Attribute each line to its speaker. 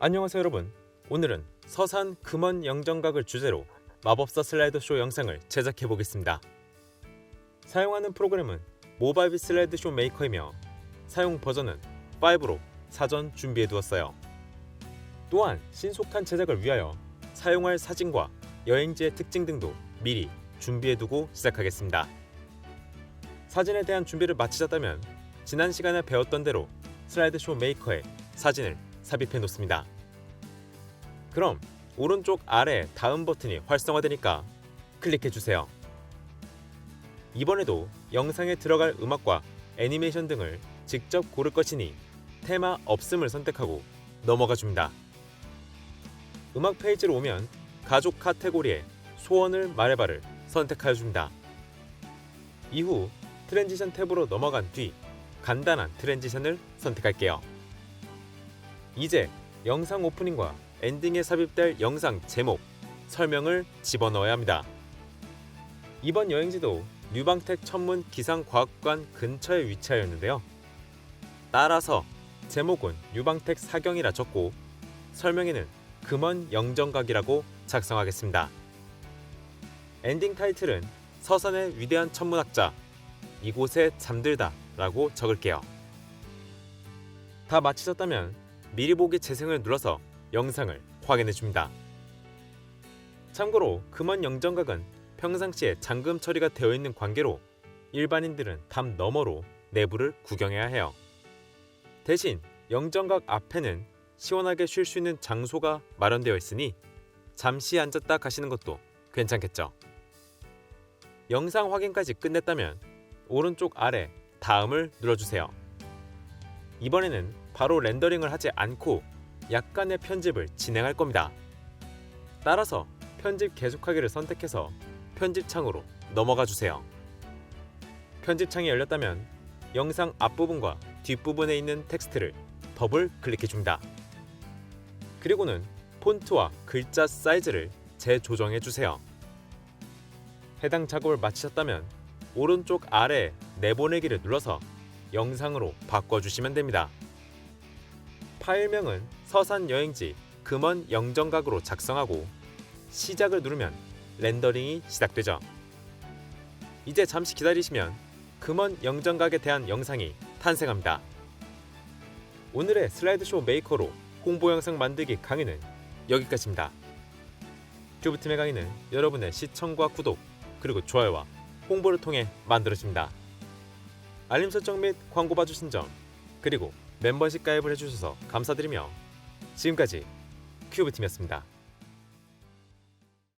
Speaker 1: 안녕하세요 여러분. 오늘은 서산 금원 영정각을 주제로 마법사 슬라이드쇼 영상을 제작해 보겠습니다. 사용하는 프로그램은 모바일 슬라이드쇼 메이커이며 사용 버전은 5로 사전 준비해 두었어요. 또한 신속한 제작을 위하여 사용할 사진과 여행지의 특징 등도 미리 준비해 두고 시작하겠습니다. 사진에 대한 준비를 마치셨다면 지난 시간에 배웠던 대로 슬라이드쇼 메이커에 사진을 삽입해 놓습니다. 그럼 오른쪽 아래 다음 버튼이 활성화되니까 클릭해 주세요. 이번에도 영상에 들어갈 음악과 애니메이션 등을 직접 고를 것이니 테마 없음을 선택하고 넘어가 줍니다. 음악 페이지로 오면 가족 카테고리에 소원을 말해봐를 선택하여 줍니다. 이후 트랜지션 탭으로 넘어간 뒤 간단한 트랜지션을 선택할게요. 이제 영상 오프닝과 엔딩에 삽입될 영상 제목, 설명을 집어넣어야 합니다. 이번 여행지도 뉴방텍 천문 기상과학관 근처에 위치하였는데요. 따라서 제목은 뉴방텍 사경이라 적고 설명에는 금원 영정각이라고 작성하겠습니다. 엔딩 타이틀은 서산의 위대한 천문학자 이곳에 잠들다 라고 적을게요. 다 마치셨다면 미리 보기 재생을 눌러서 영상을 확인해 줍니다. 참고로 금원 영정각은 평상시에 잠금 처리가 되어 있는 관계로 일반인들은 담 너머로 내부를 구경해야 해요. 대신 영정각 앞에는 시원하게 쉴 수 있는 장소가 마련되어 있으니 잠시 앉았다 가시는 것도 괜찮겠죠. 영상 확인까지 끝냈다면 오른쪽 아래 다음을 눌러주세요. 이번에는 바로 렌더링을 하지 않고 약간의 편집을 진행할 겁니다. 따라서 편집 계속하기를 선택해서 편집창으로 넘어가 주세요. 편집창이 열렸다면 영상 앞부분과 뒷부분에 있는 텍스트를 더블 클릭해 줍니다. 그리고는 폰트와 글자 사이즈를 재조정해 주세요. 해당 작업을 마치셨다면 오른쪽 아래 내보내기를 눌러서 영상으로 바꿔주시면 됩니다. 파일명은 서산 여행지 금원 영정각으로 작성하고 시작을 누르면 렌더링이 시작되죠. 이제 잠시 기다리시면 금원 영정각에 대한 영상이 탄생합니다. 오늘의 슬라이드쇼 메이커로 홍보 영상 만들기 강의는 여기까지입니다. 큐브팀의 강의는 여러분의 시청과 구독 그리고 좋아요와 홍보를 통해 만들어집니다. 알림 설정 및 광고 봐주신 점 그리고 멤버십 가입을 해주셔서 감사드리며 지금까지 큐브팀이었습니다.